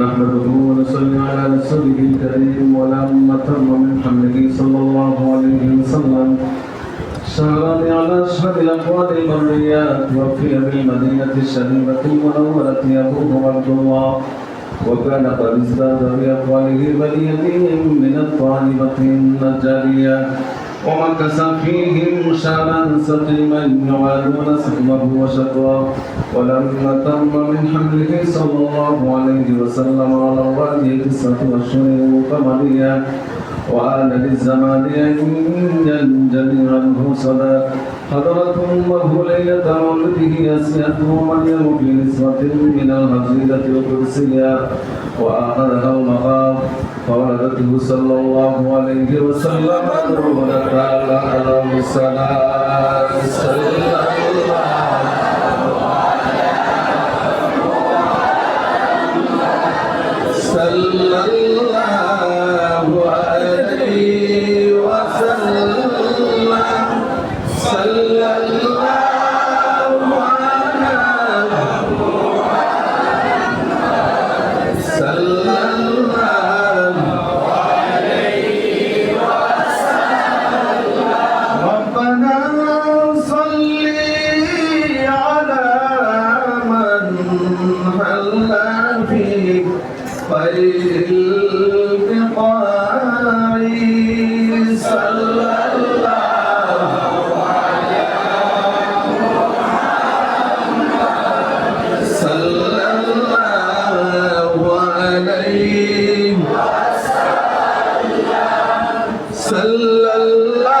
نحمده ونصلي على رسوله الكريم ولما تم من حمده صلى الله عليه وسلم شهران على أشهر الأقوال المريات وفي بالمدينة الشريفة المنورة يقول عبد الله وكان قد ازداد بأقواله بليتهم من الطالبة النجارية ومكث فيهم شهرا سقيما يعادون سقمه وشقاه ولما تم من حمله صلى الله عليه وسلم على الراجل تسعة أشهر قمرية وآل للزمان ينجلي عنه صدى حضرت أمه ليلة مولده أسيته مريم في نسوة من الهزيلة القدسية وأخذها المخاض فولدته صلى الله عليه وسلم نور تعالى على الصلاة La la la.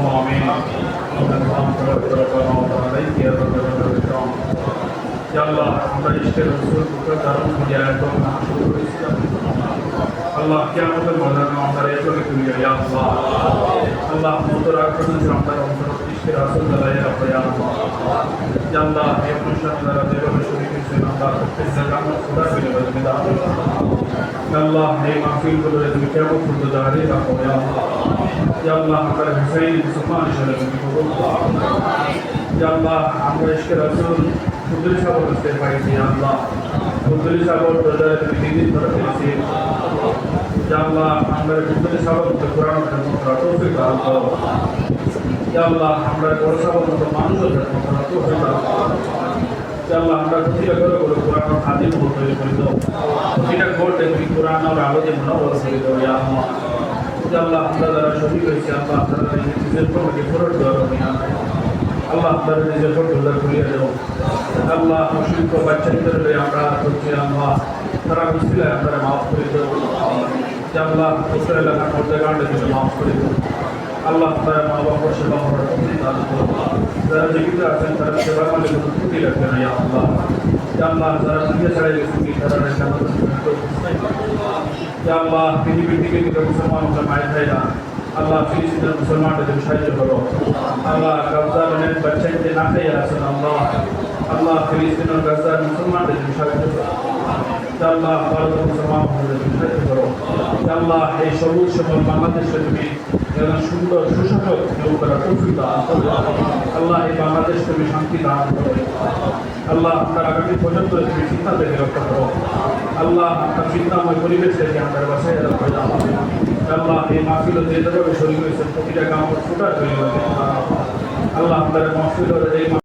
اللهم امين আল্লাহ আমরা ইষ্টের রসুল দুটো কারণ মুজাহিদ শুরু করেছিলাম আল্লাহ কিয়ামতের ময়দানে আমরা এগুলোকে তুলি ইয়া আল্লাহ আল্লাহ মতো রাখবেন যে আমরা অন্তর ইষ্টের আসল দাঁড়াই রাখো ইয়া আল্লাহ ইয়া আল্লাহ এই অনুষ্ঠান দ্বারা যেভাবে শুরু করেছেন আমরা প্রত্যেক জায়গায় আমরা খুদার বিনিময়ে তুমি দান করো। ইয়া আল্লাহ এই মাহফিলগুলো তুমি কেমন পর্যন্ত দাঁড়িয়ে রাখো আল্লাহ? আল্লাহ আমরা হুসাইন মুসলমান হিসেবে তুমি কবুল আল্লাহ, আমরা ইশকে রাসূল সুন্দরী সাগর করতে পাইছি আল্লাহ। সুন্দরী সাগর দরজায় তুমি দিন ধরে পেয়েছি আল্লাহ, আমরা সুন্দরী সাগর করতে কোরআন তৌফিক দান আল্লাহ, আমরা বড় সাগর মতো মানুষ হতে যে আল্লাহ আমরা প্রতিটা করে করে কোরআন খাদিম হতে করে দাও প্রতিটা ঘটে তুমি কোরআন আর আলোতে মনোবল করে দাও ইয়া আল্লাহ। যে আল্লাহ আমরা যারা শহীদ হয়েছে, আল্লাহ তারা নিজের কমিটি ফেরত দেওয়া হবে না আল্লাহ আপনারা নিজের ফটো ঘুরিয়ে দেবো। আল্লাহ আপনারা গান্ডে মাফ করে দেবো আল্লাহ তারা মা বাবার সেবা করার তৌফিক দান করুন। যারা জীবিত আছেন তারা সেবা করলে কোনো ত্রুটি রাখবে না ইয়া আল্লাহ যে আল্লাহ যারা দুনিয়া ছাড়া গেছে তারা জান্নাত যে আল্লাহ পৃথিবীর দিকে দিকে মুসলমান আমরা মায়ের ভাইরা আল্লাহ ফিলিস্তিনের মুসলমানদের সাহায্য করো আল্লাহ গাজা অনেক বাচ্চাকে না খাইয়া আছেন আল্লাহ আল্লাহ ফিলিস্তিনের গাজার মুসলমানদের সাহায্য করো যে আল্লাহ ভারত মুসলমানদের সাহায্য করো যে আল্লাহ এই সবুজ সবল বাংলাদেশে তুমি যেন সুন্দর সুশাসক দান করো আল্লাহ এই বাংলাদেশ তুমি শান্তি দান করো। আল্লাহ আপনার আগামী পর্যন্ত তুমি চিন্তা থেকে রক্ষা করো। আল্লাহ আপনার চিন্তাময় পরিবেশ থেকে আমাদের বাসায় রক্ষা আল্লাহ এই মাহফিল যে যেভাবে শরীর হয়েছে, প্রতিটা কাম ছোটা শরীর আল্লাহ আপনার মাহফিল এই